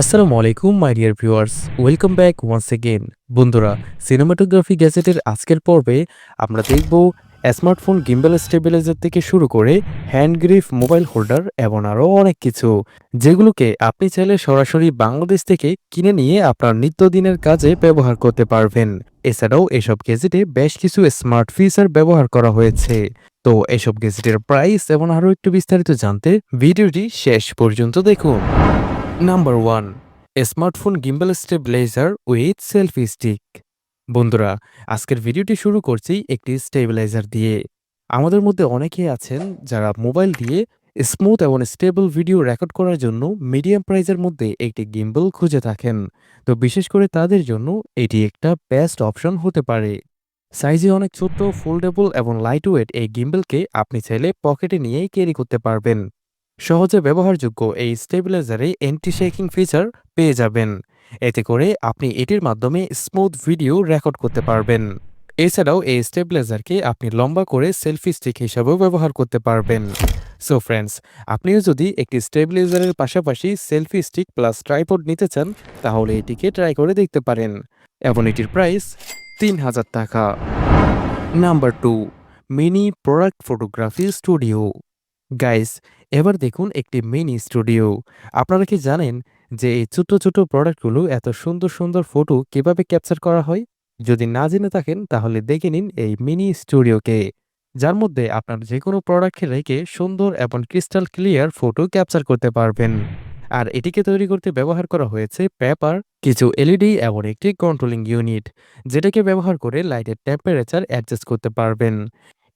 আসসালামু আলাইকুম my dear viewers welcome back once again বন্ধুরা সিনেমাটোগ্রাফি গ্যাজেটের আজকের পর্বে আমরা দেখব স্মার্টফোন গিম্বেল স্টেবিলাইজার থেকে শুরু করে হ্যান্ড গ্রিফ মোবাইল হোল্ডার এবং আরও অনেক কিছু, যেগুলোকে আপনি চাইলে সরাসরি বাংলাদেশ থেকে কিনে নিয়ে আপনার নিত্যদিনের কাজে ব্যবহার করতে পারবেন। এছাড়াও এসব গ্যাজেটে বেশ কিছু স্মার্ট ফিচার ব্যবহার করা হয়েছে। তো এসব গ্যাজেটের প্রাইস এবং আরও একটু বিস্তারিত জানতে ভিডিওটি শেষ পর্যন্ত দেখুন। Number one smartphone gimbal stabilizer with selfie stick বন্ধুরা, আজকের ভিডিওটি শুরু করছি একটি স্টেবিলাইজার দিয়ে। আমাদের মধ্যে অনেকেই আছেন যারা মোবাইল দিয়ে স্মুথ এবং স্টেবল ভিডিও রেকর্ড করার জন্য মিডিয়াম প্রাইজের মধ্যে একটি গিম্বল খুঁজে থাকেন। তো বিশেষ করে তাদের জন্য এটি একটা বেস্ট অপশন হতে পারে। সাইজে অনেক ছোট্ট ফোল্ডেবল এবং লাইট ওয়েট এই গিম্বলকে আপনি চাইলে পকেটে নিয়েই ক্যারি করতে পারবেন। সহজে ব্যবহারযোগ্য এই স্টেবিলাইজারে অ্যান্টি শেকিং ফিচার পেয়ে যাবেন। এতে করে আপনি এটির মাধ্যমে স্মুথ ভিডিও রেকর্ড করতে পারবেন। এছাড়াও এই স্টেবিলাইজারকে আপনি লম্বা করে সেলফি স্টিক হিসাবেও ব্যবহার করতে পারবেন। সো ফ্রেন্ডস আপনিও যদি একটি স্টেবিলাইজারের পাশাপাশি সেলফি স্টিক প্লাস ট্রাইপড নিতে চান, তাহলে এটিকে ট্রাই করে দেখতে পারেন। এবং এটির প্রাইস তিন হাজার টাকা। Number two mini product photography studio guys এবার দেখুন একটি মিনি স্টুডিও আপনারা কি জানেন যে এই ছোট ছোট প্রোডাক্টগুলো এত সুন্দর সুন্দর ফটো কীভাবে ক্যাপচার করা হয়? যদি না জেনে থাকেন, তাহলে দেখে নিন এই মিনি স্টুডিওকে যার মধ্যে আপনার যে কোনো প্রোডাক্টকে রেখে সুন্দর এবং ক্রিস্টাল ক্লিয়ার ফটো ক্যাপচার করতে পারবেন। আর এটিকে তৈরি করতে ব্যবহার করা হয়েছে পেপার কিছু এলইডি এবং একটি কন্ট্রোলিং ইউনিট যেটাকে ব্যবহার করে লাইটের টেম্পারেচার অ্যাডজাস্ট করতে পারবেন।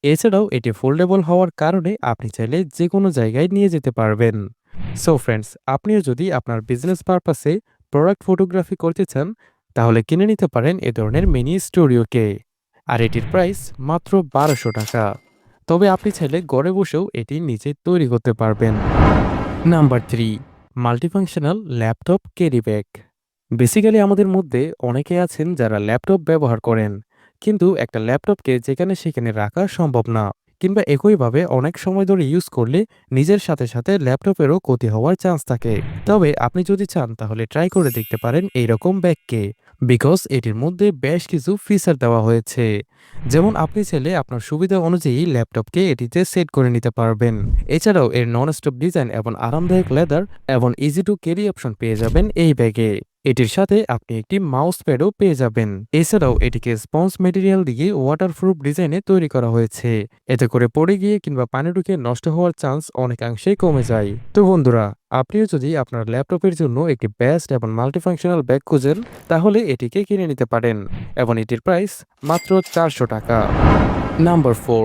এছাড়াও এটি ফোল্ডেবল হওয়ার কারণে আপনি চাইলে যে কোনো জায়গায় নিয়ে যেতে পারবেন। সো ফ্রেন্ডস আপনিও যদি আপনার বিজনেস পারপাসে প্রোডাক্ট ফটোগ্রাফি করতে চান, তাহলে কিনে নিতে পারেন এ ধরনের মিনি স্টুডিওকে আর এটির প্রাইস মাত্র বারোশো টাকা। তবে আপনি চাইলে ঘরে বসেও এটি নিজে তৈরি করতে পারবেন। Number three multifunctional laptop carry bag basically আমাদের মধ্যে অনেকে আছেন যারা ল্যাপটপ ব্যবহার করেন। কিন্তু একটা ল্যাপটপকে যেখানে সেখানে রাখা সম্ভব না। কিংবা একইভাবে অনেক সময় ধরে ইউজ করলে নিজের সাথে সাথে ল্যাপটপেরও ক্ষতি হওয়ার চান্স থাকে। তবে আপনি যদি চান তাহলে ট্রাই করে দেখতে পারেন এইরকম ব্যাগকে। বিকজ এটির মধ্যে বেশ কিছু ফিচার দেওয়া হয়েছে। যেমন আপনি চাইলে আপনার সুবিধা অনুযায়ী ল্যাপটপকে এটিতে সেট করে নিতে পারবেন। এছাড়াও এর নন স্টপ ডিজাইন এবং আরামদায়ক লেদার এবং ইজি টু ক্যারি অপশন পেয়ে যাবেন এই ব্যাগে। এটির সাথে আপনি একটি মাউস প্যাডও পেয়ে যাবেন। এছাড়াও এটিকে স্পঞ্জ মেটেরিয়াল দিয়ে ওয়াটারপ্রুফ ডিজাইনে তৈরি করা হয়েছে। এতে করে পড়ে গিয়ে কিংবা পানি ঢুকে নষ্ট হওয়ার চান্স অনেকাংশেই কমে যায়। তো বন্ধুরা, আপনিও যদি আপনার ল্যাপটপের জন্য একটি বেস্ট এবং মাল্টিফাংশনাল ব্যাগ খুঁজেন, তাহলে এটিকে কিনে নিতে পারেন এবং এটির প্রাইস মাত্র চারশো টাকা। Number four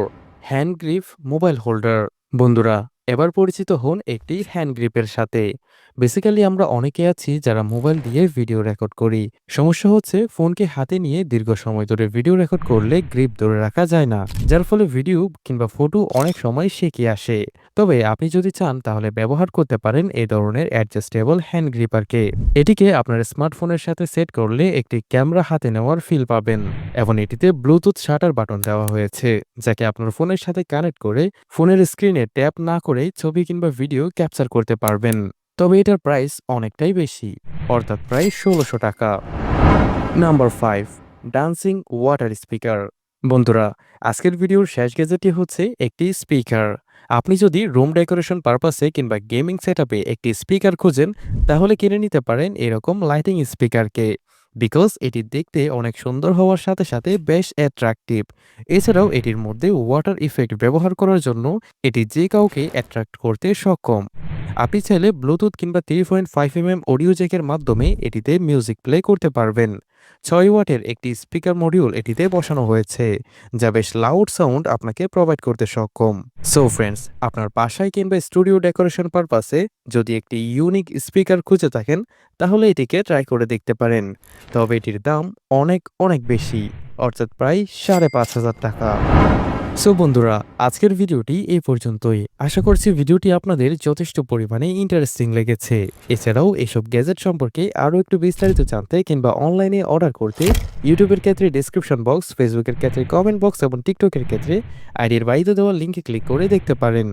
hand grip mobile holder বন্ধুরা, এবার পরিচিত হন একটি হ্যান্ড গ্রিপের সাথে। বেসিক্যালি আমরা অনেকে আছি যারা মোবাইল দিয়ে ভিডিও রেকর্ড করি। সমস্যা হচ্ছে, ফোনকে হাতে নিয়ে দীর্ঘ সময় ধরে ভিডিও রেকর্ড করলে গ্রিপ ধরে রাখা যায় না, যার ফলে ভিডিও কিংবা ফটো অনেক সময় শেখে আসে। তবে আপনি যদি চান, তাহলে ব্যবহার করতে পারেন এই ধরনের অ্যাডজাস্টেবল হ্যান্ড গ্রিপারকে। এটিকে আপনার স্মার্টফোনের সাথে সেট করলে একটি ক্যামেরা হাতে নেওয়ার ফিল পাবেন, এবং এটিতে ব্লুটুথ শাটার বাটন দেওয়া হয়েছে, যাকে আপনার ফোনের সাথে কানেক্ট করে ফোনের স্ক্রিনে ট্যাপ না করেই ছবি কিংবা ভিডিও ক্যাপচার করতে পারবেন। তবে এটার প্রাইস অনেকটাই বেশি, অর্থাৎ প্রায় ষোলোশো টাকা। Number five dancing water speaker বন্ধুরা, আজকের ভিডিওর শেষ গেজেটটি হচ্ছে একটি স্পিকার আপনি যদি রুম ডেকোরেশন পারপাসে কিংবা গেমিং সেটআপে একটি স্পিকার খুঁজেন, তাহলে কিনে নিতে পারেন এরকম লাইটিং স্পিকারকে বিকজ এটি দেখতে অনেক সুন্দর হওয়ার সাথে সাথে বেশ অ্যাট্রাকটিভ এছাড়াও এটির মধ্যে ওয়াটার ইফেক্ট ব্যবহার করার জন্য এটি যে কাউকে অ্যাট্রাক্ট করতে সক্ষম। আপনি চাইলে ব্লুটুথ কিংবা three point five M M audio জ্যাকের মাধ্যমে এটিতে মিউজিক প্লে করতে পারবেন। ছয় ওয়াটের একটি স্পিকার মডিউল এটিতে বসানো হয়েছে, যা বেশ লাউড সাউন্ড আপনাকে প্রোভাইড করতে সক্ষম। সো ফ্রেন্ডস আপনার বাসায় কিংবা স্টুডিও ডেকোরেশন পারপাসে যদি একটি ইউনিক স্পিকার খুঁজে থাকেন, তাহলে এটিকে ট্রাই করে দেখতে পারেন। তবে এটির দাম অনেক অনেক বেশি, অর্থাৎ প্রায় সাড়ে পাঁচ হাজার টাকা। সো বন্ধুরা, আজকের ভিডিওটি এই পর্যন্তই। আশা করছি ভিডিওটি আপনাদের যথেষ্ট পরিমাণে ইন্টারেস্টিং লেগেছে। এছাড়াও এসব গ্যাজেট সম্পর্কে আরও একটু বিস্তারিত জানতে কিংবা অনলাইনে অর্ডার করতে ইউটিউবের ক্ষেত্রে ডিসক্রিপশন বক্স ফেসবুকের ক্ষেত্রে কমেন্ট বক্স এবং টিকটকের ক্ষেত্রে আইডির বাইরে দেওয়া লিঙ্কে ক্লিক করে দেখতে পারেন।